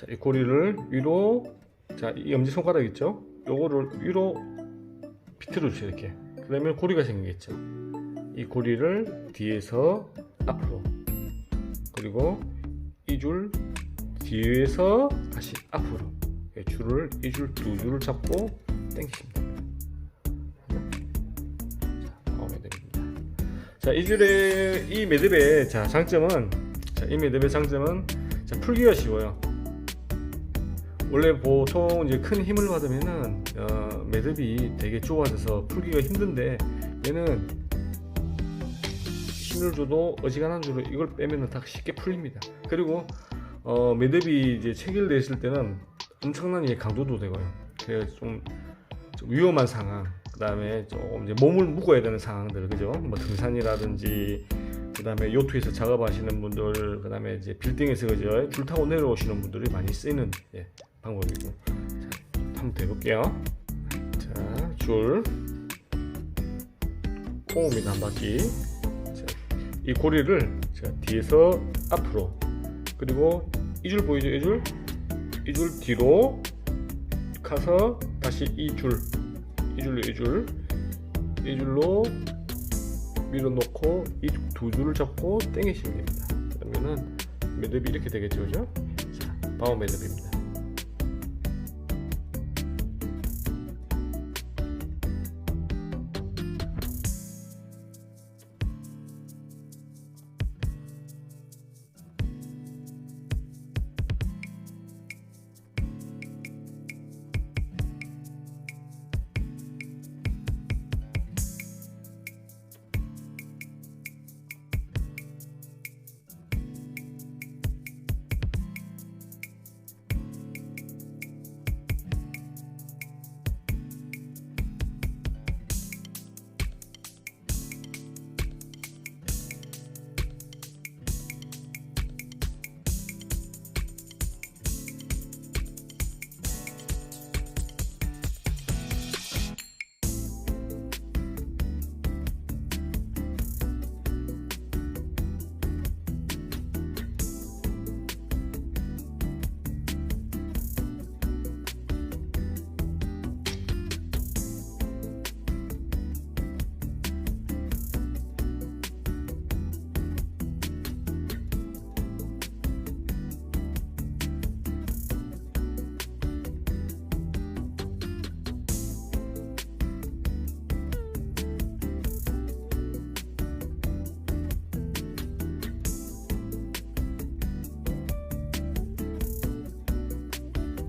자, 이 고리를 위로 자, 이 엄지 손가락 있죠? 요거를 위로 비틀어 주세요 이렇게. 그러면 고리가 생기겠죠. 이 고리를 뒤에서 앞으로 그리고 이 줄 뒤에서 다시 앞으로 이 줄을 이 줄 두 줄을 잡고 매듭입니다. 자, 이 줄의 이 매듭의 자, 장점은 자, 이 매듭의 장점은 자, 풀기가 쉬워요. 원래 보통 이제 큰 힘을 받으면은 어, 매듭이 되게 좁아져서 풀기가 힘든데 얘는 힘을 줘도 어지간한 줄로 이걸 빼면은 다 쉽게 풀립니다. 그리고 어, 매듭이 이제 체결됐을 때는 엄청난 강도도 되고요. 그래서 좀, 좀 위험한 상황, 그 다음에 좀 이제 몸을 묶어야 되는 상황들, 그죠? 뭐 등산이라든지, 그 다음에 요트에서 작업하시는 분들, 그 다음에 이제 빌딩에서 그죠? 줄 타고 내려오시는 분들이 많이 쓰이는 예, 방법이고. 자, 한번 더 해볼게요. 자, 줄. 콩입니다, 한 바퀴. 자, 이 고리를 자, 뒤에서 앞으로 그리고 이 줄 보이죠 이 줄? 이 줄 뒤로 가서 다시 이 줄, 이 줄로 이 줄, 이 줄로 밀어놓고 이 두 줄을 잡고 당기시면 됩니다. 그러면은 매듭이 이렇게 되겠죠, 그죠? 자, 바우 매듭입니다.